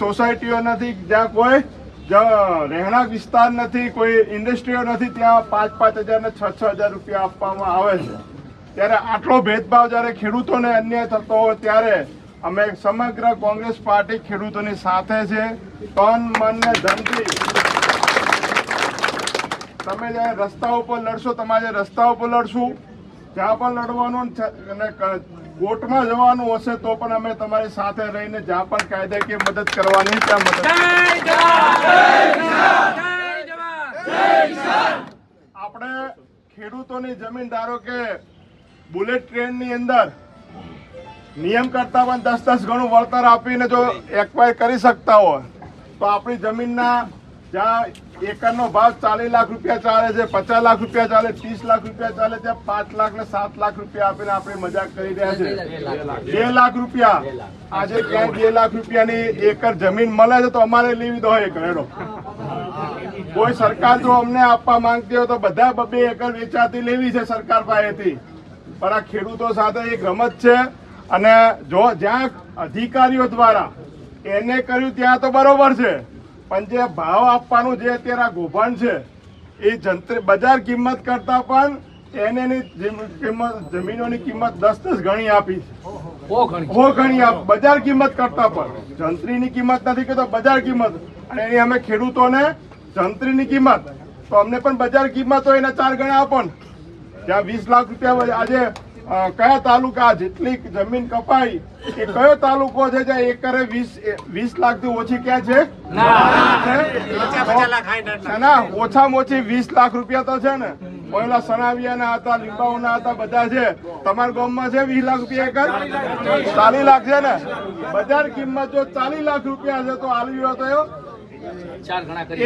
સોસાયટીઓ નથી, જ્યાં કોઈ રહેણાંક વિસ્તાર નથી, કોઈ ઇન્ડસ્ટ્રીઓ નથી, ત્યાં પાંચ પાંચ હજાર ને છ છ હજાર રૂપિયા આપવામાં આવે છે. ત્યારે આટલો ભેદભાવ જ્યારે ખેડૂતોને અન્યાય થતો હોય, ત્યારે અમે સમગ્ર કોંગ્રેસ પાર્ટી ખેડૂતોની સાથે છે. તન, મન ને ધનથી તમે જ્યારે રસ્તા ઉપર લડશો, તમારે રસ્તા ઉપર લડશું. જ્યાં પણ લડવાનું કોર્ટમાં જવાનું હશે તો પણ અમે તમારી સાથે રહીને જ્યાં પણ કાયદાકીય મદદ કરવાની ત્યાં મદદ આપણે ખેડૂતોની જમીન, ધારો કે બુલેટ ટ્રેનની અંદર નિયમ કરતા પણ દસ દસ ગણું વળતર આપીને જો એક્વાયર કરી શકતા હોય, તો આપણી જમીનના જ્યાં એકરનો ભાવ ચાલીસ લાખ રૂપિયા ચાલે છે પચાસ લાખ રૂપિયા ચાલે ત્રીસ લાખ રૂપિયા ચાલે ત્યાં પાંચ લાખ ને સાત લાખ રૂપિયા આપીને આપણે મજાક કરી રહ્યા છે. બે લાખ. રૂપિયા. આજે ક્યાંય બે લાખ રૂપિયાની એકર જમીન મળે છે તો અમારે લેવી દો એકર એનો કોઈ સરકાર જો અમને આપવા માંગતી હોય તો બધા બબે એકર વેચાતી લેવી છે સરકાર પાસેથી. પણ આ ખેડૂતો સાથે એક રમત છે અને જો જ્યાં અધિકારીઓ દ્વારા એને કર્યું ત્યાં તો બરોબર છે. પણ જે ભાવ આપવાનું જે અત્યારે ગોભાણ છે એ જંત્ર બજાર કિંમત કરતા પણ એનેની કિંમત જમીનોની કિંમત દસ દસ ગણી આપી છે. ગણી. આપ બજાર કિંમત કરતા પણ. જંત્રીની કિંમત નથી કહેતો બજાર કિંમત. અને એની અમે ખેડૂતોને જંત્રીની કિંમત તો અમને પણ બજાર કિંમત હોય એના ચાર ગણા આપો ને. જ્યાં વીસ લાખ રૂપિયા આજે કયા તાલુકા જેટલી જમીન કપાઈ એ કયો તાલુકો છે જ્યાં એકરે વીસ વીસ લાખથી ઓછી ક્યાં છે? ના. ઓછામાં ઓછી વીસ લાખ રૂપિયા તો છે ને. પહેલા સણાવિયા ના હતા લીંબાઉ ના હતા બધા છે. તમારા ગામમાં છે વીસ લાખ રૂપિયા એકર? ચાલીસ લાખ છે ને. બજાર કિંમત જો ચાલીસ લાખ રૂપિયા છે તો આલવી હોય તો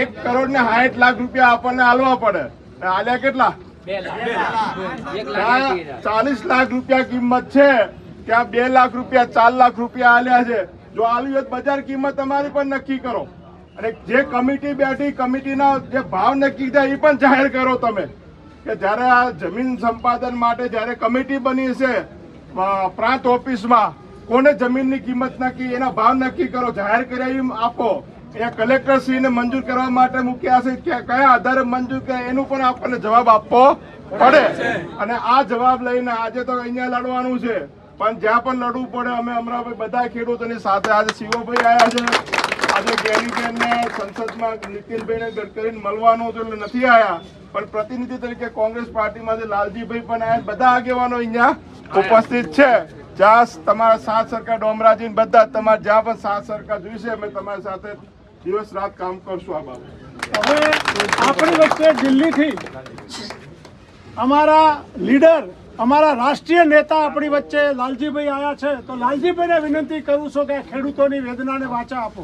એક કરોડ ને સાઠ લાખ રૂપિયા આપણને આલવા પડે. આલ્યા કેટલા? ચાલીસ લાખ રૂપિયા કિંમત છે. ત્યાં બે લાખ રૂપિયા ચાર લાખ રૂપિયા આલ્યા છે. જો આલવી હોય તો બજાર કિંમત તમારી પણ નક્કી કરો. અને જે કમિટી બેઠી કમિટીના જે ભાવ નક્કી થાય એ પણ જાહેર કરો તમે. કે જ્યારે આ જમીન સંપાદન માટે જ્યારે કમિટી બની છે પ્રાંત ઓફિસમાં કોને જમીનની કિંમત નક્કી એના ભાવ નક્કી કરો જાહેર કર્યા એમ આપો. અહીંયા કલેક્ટરશ્રીને મંજૂર કરવા માટે મૂક્યા છે. કયા આધારે મંજૂર કરે એનું પણ આપણને જવાબ આપવો પડે. અને આ જવાબ લઈને આજે તો અહીંયા લડવાનું છે. પણ જ્યાં પણ લડવું પડે, અમે અમરાભાઈ બધા ખેડૂતોની સાથે આજે શિવભાઈ આવ્યા છે. આજે ગેરીબેનને સંસદમાં નીતિનભાઈને ગડકરીને મળવાનું હતું એટલે નથી આવ્યા પણ પ્રતિનિધિ તરીકે કોંગ્રેસ પાર્ટીમાંથી લાલજીભાઈ પણ આવ્યા બધા આગેવાનો અહીંયા ઉપસ્થિત છે. જ્યાં તમારા સાથ સરકાર ડોમરાજી બધા, તમારે જ્યાં પણ સાથ સરકાર જોઈશે, અમે તમારી સાથે દિવસ રાત કામ કરશું આ બાબત. હવે આપણી વચ્ચે દિલ્હીથી અમારા લીડર, અમારા રાષ્ટ્રીય નેતા આપણી વચ્ચે લાલજીભાઈ આવ્યા છે. તો લાલજીભાઈને વિનંતી કરું છું કે ખેડૂતોની વેદનાને વાચા આપો.